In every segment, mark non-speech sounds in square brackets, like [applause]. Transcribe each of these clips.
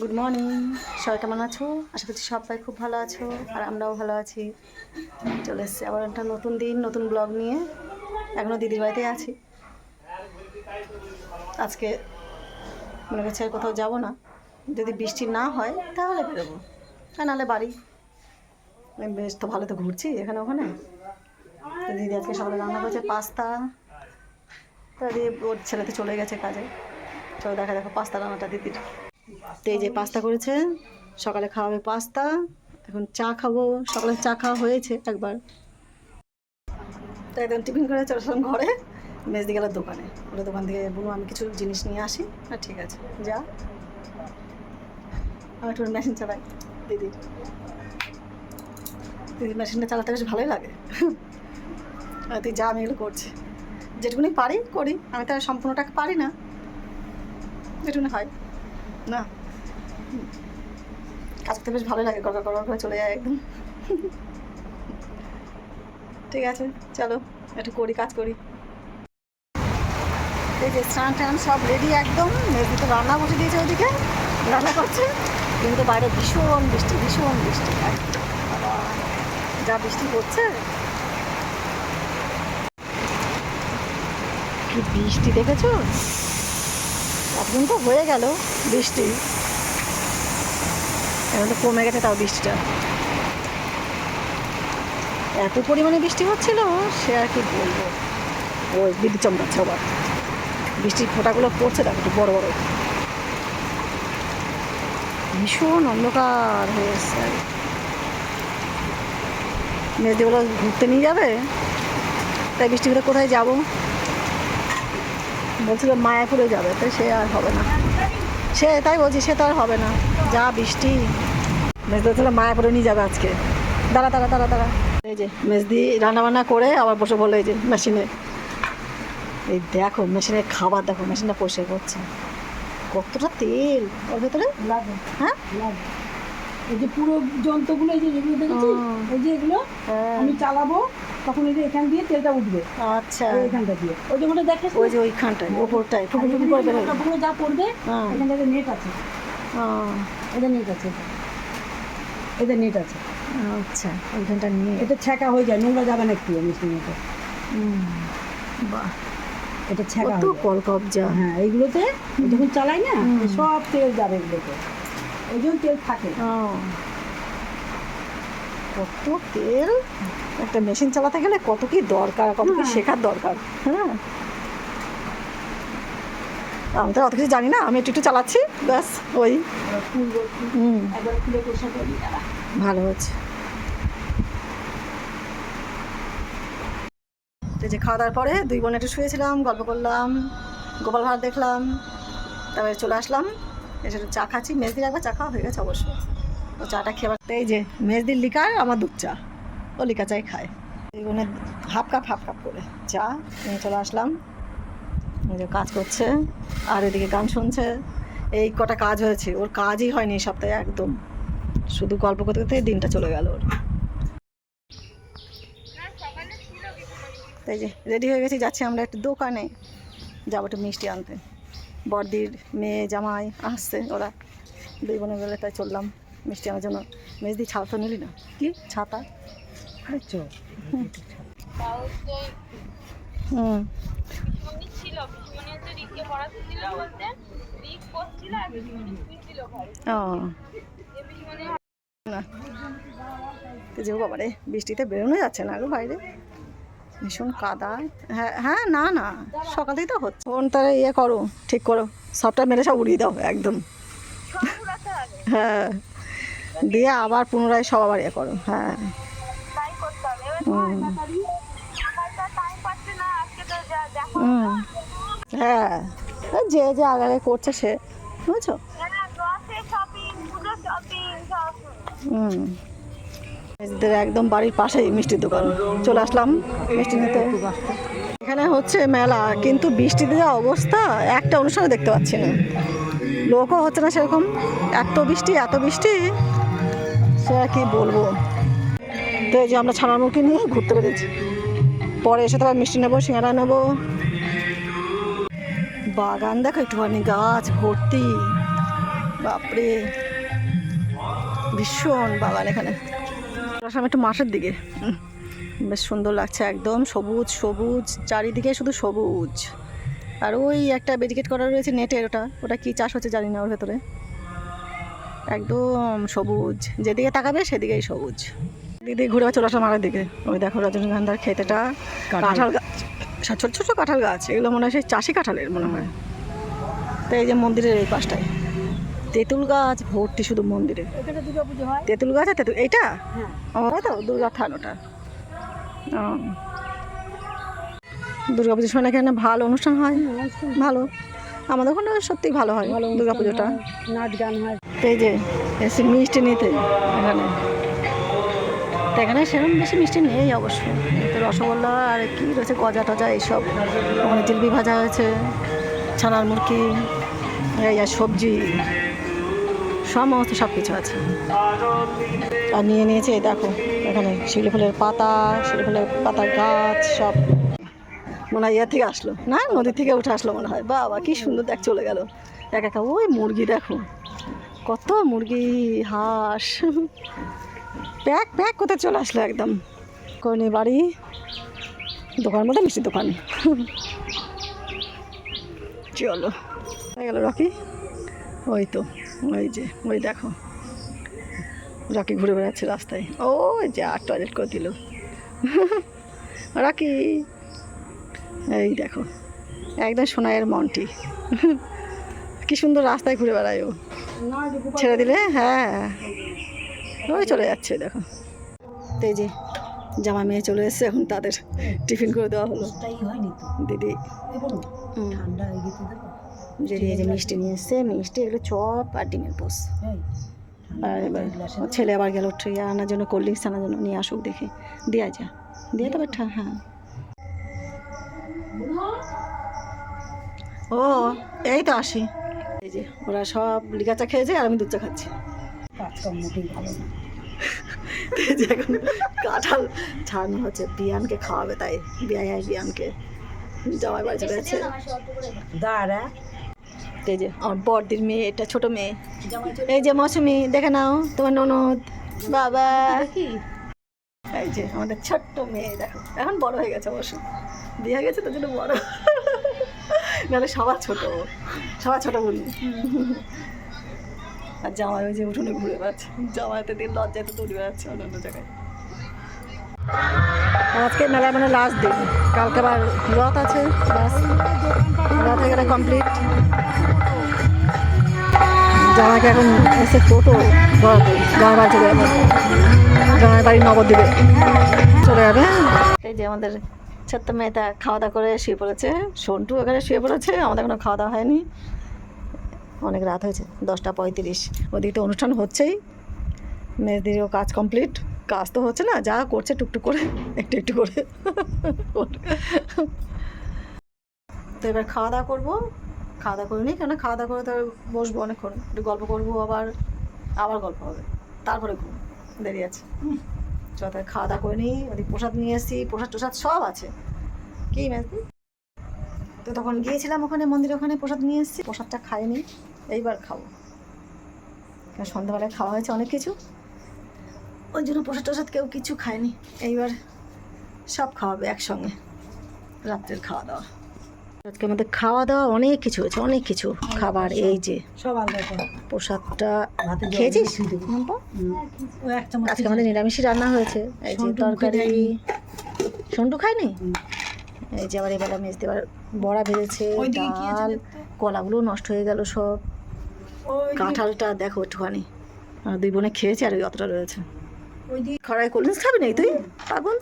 Good morning সবাই কেমন আছো? আশা করছি সবাই খুব ভালো আছো, আর আমরাও ভালো আছি। চলে এসছি আবার একটা নতুন দিন, নতুন ব্লগ নিয়ে। এখনও দিদির বাড়িতে আছি। আজকে মনে করছি আর কোথাও যাব না। যদি বৃষ্টি না হয়, তাহলে বেরোবো। আর নাহলে বাড়ি। বেশ তো ভালো তো ঘুরছি এখানে ওখানে। দিদি আজকে সকালে রান্না করছে পাস্তা। তা দিয়ে ওর ছেলে তো চলে গেছে কাজে। চলো দেখা দেখো পাস্তা রান্নাটা দিদির। তো এই যে পাস্তা করেছে, সকালে খাওয়াবে পাস্তা, এখন চা খাব, সকালে চা খাওয়া হয়েছে একবার। তো একদম টিফিন করে চলে আসলাম ঘরে, মেজদি গেল দোকানে। ওটা দোকান থেকে বলুন আমি কিছু জিনিস নিয়ে আসি। হ্যাঁ ঠিক আছে, যা। আমি একটু মেশিন চালাই, দিদি। দিদি মেশিনটা চালাতে বেশ ভালোই লাগে। আর তুই যা, আমি এগুলো করছি। যেটুকুনি পারি, করি। আমি তো আর সম্পূর্ণটা পারি না। যেটুকুনি হয়। না। কাজ বেশ ভালো লাগে, গড়গড় গড়গড় করে চলে যায় একদম। ঠিক আছে, চলো, একটু করি, কাজ করি। যে স্নান টান সব রেডি একদম মেয়েদি তো রান্না বসে দিয়েছে ওদিকে, রান্না করছে। কিন্তু বাইরে ভীষণ বৃষ্টি ভীষণ বৃষ্টি যা বৃষ্টি পড়ছে কি বৃষ্টি দেখেছ? এখন তো হয়ে গেল বৃষ্টি। এখন তো কমে গেছে তাও বৃষ্টিটা। এত পরিমাণে বৃষ্টি হচ্ছিল, সে আর কি বলব। ওই বিদ্যুৎ চমকাচ্ছে আবার। বৃষ্টির ফোঁটাগুলো পড়ছে দেখো, একটু বড় বড়। ভীষণ অন্ধকার হয়ে এসছে মেয়েদেরগুলো ঘুরতে নিয়ে যাবে? তাই বৃষ্টিগুলো কোথায় যাব? বলছিল মায়াপুরে যাবে তাই সে আর হবে না। সে তাই বলছি সে তো আর হবে না। যা বৃষ্টি। মেজদি বলছিল মায়াপুরে নিয়ে যাবে আজকে। দাঁড়া দাঁড়া দাঁড়া দাঁড়া। এই যে মেজদি রান্নাবান্না করে আবার বসে বলে এই যে মেশিনে। এই দেখো মেশিনে খাবার দেখো মেশিনটা পরিষ্কার করছে। কতটা তেল। ওর ভেতরে? লাগে। হ্যাঁ? লাগে। এই যে পুরো যন্ত্রগুলো এই যে যেগুলো দেখেছিস? ও। এই যে এগুলো হ্যাঁ। আমি চালাবো তখন এই যে এখান দিয়ে তেলটা উঠবে। আচ্ছা। এখানটা দিয়ে। ওই যে ওটা দেখে ওই যে ওইখানটায় ওপরটায় ফুটু ফুটু করে বেরোয় ওগুলো যা পড়বে হ্যাঁ। এখান থেকে নেট আছে। ও, এটা নেট আছে। এদের নেট আছে। আচ্ছা ওইখানটা নিয়ে। এটা ছ্যাঁকা হয়ে যায় নোংরা যাবে না একটু মিষ্টির হুম, বাহ। এটা ছ্যাঁকা কত হয়ে। কল কবজা। হ্যাঁ এইগুলোতে যখন চালাই না সব তেল যাবে এগুলোতে। ওই জন্য তেল থাকে। কত তেল একটা মেশিন চালাতে গেলে কত কি দরকার কত কি। শেখার দরকার হ্যাঁ আমি তো অত কিছু জানি না আমি একটু একটু চালাচ্ছি ব্যাস ওই। হুম। ভালো হচ্ছে তো যে খাওয়া দাওয়ার পরে দুই বোন একটু শুয়েছিলাম গল্প করলাম গোপাল ভাড় দেখলাম তারপরে চলে আসলাম এসে চা খাচ্ছি মেজদির একবার চা খাওয়া হয়ে গেছে অবশ্যই। ও চাটা খেবার এই যে মেজদির লিকার আমার দুধ চা। ও লিকা চাই খায়। এই বোনে হাফ কাপ হাফ কাপ করে চা নিয়ে চলে আসলাম। যে কাজ করছে। আর এদিকে গান শুনছে। এই কটা কাজ হয়েছে। ওর কাজই হয়নি সপ্তাহে একদম। শুধু গল্প করতে করতে দিনটা চলে গেল ওর। তাই যে রেডি হয়ে গেছি। যাচ্ছি আমরা একটু দোকানে। যাব একটু মিষ্টি আনতে। বড়দির মেয়ে জামাই আসছে। ওরা দুই বোনে বেলা তাই চললাম। মিষ্টি আনার জন্য মেজদি ছাতা তো নিলি না। কি? ছাতা। হুম। যে বাবা রে বৃষ্টিতে বেরোনো যাচ্ছে না গো বাইরে। ভীষণ কাদা। হ্যাঁ হ্যাঁ না না। সকাল থেকে তো হচ্ছে। ফোনটা ইয়ে করো ঠিক করো। সবটা মেরে সব উড়িয়ে দাও একদম। হ্যাঁ। দিয়ে আবার পুনরায় সব আবার ইয়ে করো হ্যাঁ। হ্যাঁ। যে যে আগে করছে সে বুঝছ? হ্যাঁ হুম। একদম বাড়ির পাশেই মিষ্টির দোকান। চলে আসলাম মিষ্টি নিতে। এখানে হচ্ছে মেলা কিন্তু বৃষ্টিতে যা অবস্থা একটা অনুষ্ঠানে দেখতে পাচ্ছি না। লোকও হচ্ছে না সেরকম। এত বৃষ্টি এত বৃষ্টি। সে কি বলব? তো এই যে আমরা ছানার মুখি নিয়ে ঘুরতে পেরেছি পরে এসে তারপর মিষ্টি নেব, সিঙ্গারা নেব। বাগান দেখো, একটুখানি গাছ ভর্তি। বাপরে। ভীষণ বাগান এখানে। একটু মাঠের দিকে। বেশ সুন্দর লাগছে একদম, সবুজ সবুজ, চারিদিকে শুধু সবুজ। আর ওই একটা ব্যারিকেড করা রয়েছে নেটের, ওটা ওটা কি চাষ হচ্ছে জানি না ওর ভেতরে। একদম সবুজ। যেদিকে তাকাবে সেদিকেই সবুজ। দিদি ঘুরে চলে আসলাম আমার দিকে। ওই দেখো রজনীগন্ধার খেতেটা কাঁঠাল গাছ। ছোট ছোট কাঁঠাল গাছ। এগুলো মনে হয় সেই চাষি কাঁঠালের মনে হয়। তো এই যে মন্দিরের এই পাশটায়। তেঁতুল গাছ ভর্তি শুধু মন্দিরে। তেঁতুল গাছ আর তেঁতুল এইটা? হ্যাঁ। ও তো? দুর্গা থান ওটা। দুর্গা পুজোর সময় নাকি এখানে ভালো অনুষ্ঠান হয়। ভালো। আমাদের ওখানে সত্যি ভালো হয় দুর্গা পুজোটা। নাচ গান হয়। এই যে, এসে মিষ্টি নিতে এখানে। তো এখানে সেরকম বেশি মিষ্টি নেই অবশ্য। তো রসগোল্লা আর কি রয়েছে, গজা টজা এইসব। ওখানে জিলবি ভাজা হয়েছে, ছানার মুরকি, এই আর সবজি, সমস্ত সব কিছু আছে। আর নিয়ে নিয়েছে, এই দেখো, এখানে শিলি ফুলের পাতা শিলি ফুলের পাতার গাছ, সব। মনে হয় ইয়ে থেকে আসলো। না, নদী থেকে উঠে আসলো মনে হয়। বাবা, কি সুন্দর দেখ চলে গেল। এক একা, ওই মুরগি দেখো। কত মুরগি, হাঁস। প্যাক প্যাক, কোথায় চলে আসলো একদম? কর্ণী বাড়ি দোকান মধ্যে মিষ্টি দোকান। চলো, হয়ে গেল রকি। ওই তো, ওই যে, ওই দেখো। রকি ঘুরে বেড়াচ্ছে রাস্তায়। ও যে টয়লেট করে দিল। রকি, এই দেখো, একদম সোনাইয়ের মনটি। কি সুন্দর রাস্তায় ঘুরে বেড়ায় ও। ছেড়ে দিলে? হ্যাঁ। ওই চলে যাচ্ছে দেখো। তো যে জামা মেয়ে চলে এসছে এখন তাদের টিফিন করে দেওয়া হলো। দিদি। দিদি এই যে মিষ্টি নিয়ে এসছে মিষ্টি এগুলো চপ আর ডিমের পোস। আর এবার ছেলে আবার গেল ট্রে আনার জন্য কোল্ড ড্রিঙ্কস আনার জন্য নিয়ে আসুক দেখে। দেওয়া যা। দিয়ে তবে ঠা- হ্যাঁ। ও এই তো আসি। এই যে ওরা সব লিকা চা খেয়েছে আর আমি দুধ চা খাচ্ছি। [laughs] এখন কাঁঠাল ছাড়ানো হচ্ছে বিয়ানকে খাওয়াবে তাই বিয়াই আয় বিয়ানকে। জামাই বাড়ি চলে যাচ্ছে। দাঁড়া। এই যে আমার বড়দির মেয়ে এটা ছোট মেয়ে। এই যে মৌসুমি দেখে নাও তোমার ননদ বাবা। এই যে আমাদের ছোট্ট মেয়ে দেখো। এখন বড় হয়ে গেছে অবশ্য বিয়ে হয়ে গেছে তার জন্য বড়। নাহলে সবার ছোট। সবার ছোট বলি আর জামাই ওই যে উঠোনে ঘুরে বেড়াচ্ছে। জামাইতে দিন লজ্জাতে দৌড়ে বেড়াচ্ছে অন্য অন্য জায়গায়। আজকে মেলায় মানে লাস্ট দিন। কালকে আবার রথ আছে বাস রথ হয়ে গেলে কমপ্লিট জামাইকে এখন এসে টোটো জামাই বাড়ি চলে যাবে। জামাই বাড়ি নবদ্বীপে চলে যাবে। এই যে আমাদের ছোট্ট মেয়েটা খাওয়া দাওয়া করে শুয়ে পড়েছে। সন্টু এখানে শুয়ে পড়েছে, আমাদের এখনও খাওয়া দাওয়া হয়নি। অনেক রাত হয়েছে, দশটা পঁয়ত্রিশ। ওদিকে তো অনুষ্ঠান হচ্ছেই। মেয়েদেরও কাজ কমপ্লিট কাজ তো হচ্ছে না, যা করছে টুকটুক করে, একটু একটু করে। তো এবার খাওয়া দাওয়া করব। খাওয়া দাওয়া করে নিই কেন খাওয়া দাওয়া করে তো বসবো অনেকক্ষণ। একটু গল্প করব, আবার আবার গল্প হবে। তারপরে ঘুম। দেরি আছে। চল তাহলে খাওয়া দাওয়া করে নিই, ওদিকে প্রসাদ নিয়ে এসেছি প্রসাদ টোসাদ সব আছে। কি ম্যাসদি? তো তখন গিয়েছিলাম ওখানে মন্দিরের ওখানে প্রসাদ নিয়ে এসেছি, প্রসাদটা খাইনি, এইবার খাব। কারণ সন্ধ্যাবেলায় খাওয়া হয়েছে অনেক কিছু। ওই জন্য প্রসাদ টসাদ কেউ কিছু খায়নি, এইবার সব খাওয়াবে একসঙ্গে, রাত্রের খাওয়া দাওয়া। আজকে আমাদের খাওয়া দাওয়া অনেক কিছু হয়েছে অনেক কিছু। খাবার এই যে সব প্রসাদটা খেয়েছিস? আজকে আমাদের নিরামিষই রান্না হয়েছে। এই যে তরকারি। সন্টু খায়নি? এই যে আবার এবেলা মেজ দেবার বড়া ভেজেছে ডাল? কলাগুলো নষ্ট হয়ে গেল সব। কাঁঠালটা দেখো একটুখানি। দুই বোনে খেয়েছে আর ওই অতটা রয়েছে। খরায় কোল্ড ড্রিঙ্কস খাবি নাকি তুই? পাগল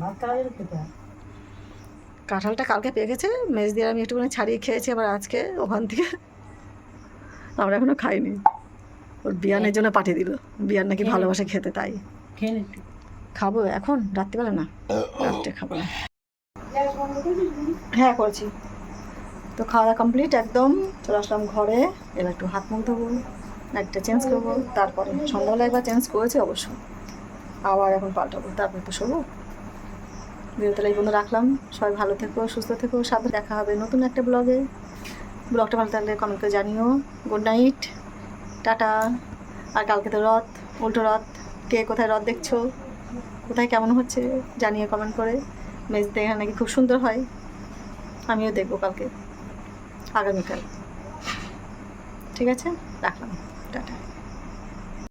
ভাত খাওয়া যাবে খেতে হয়। কাঁঠালটা কালকে পেয়ে গেছে। মেজ দিয়ে আমি একটুখানি ছাড়িয়ে খেয়েছি আবার আজকে ওখান থেকে। আমরা এখনও খাইনি। ওর বিয়ানের জন্য পাঠিয়ে দিল। বিয়ান নাকি ভালোবাসে খেতে তাই। খেয়ে নে একটু। খাব এখন? রাত্রিবেলা না? [coughs] রাত্রে খাব। না হ্যাঁ করছি। তো খাওয়া দাওয়া কমপ্লিট একদম। চলে আসলাম ঘরে। এবার একটু হাত মুখ ধোবো একটা চেঞ্জ করব। তারপরে সন্ধ্যাবেলা একবার চেঞ্জ করেছি অবশ্য। আবার এখন পাল্টাবো। তারপরে তো শোবো। ভিডিও তাহলে এই বন্ধু রাখলাম। সবাই ভালো থেকো, সুস্থ থেকো, সাথে দেখা হবে নতুন একটা ব্লগে। ব্লগটা ভালো থাকলে কমেন্ট করে জানিও। Good night tata. আর কালকে তো রথ, উল্টো রথ। কে কোথায় রথ দেখছ? কোথায় কেমন হচ্ছে? জানিয়ে কমেন্ট করে। মেজতে এখানে নাকি খুব সুন্দর হয়। আমিও দেখব কালকে। আগামীকাল। ঠিক আছে? রাখলাম। টাটা।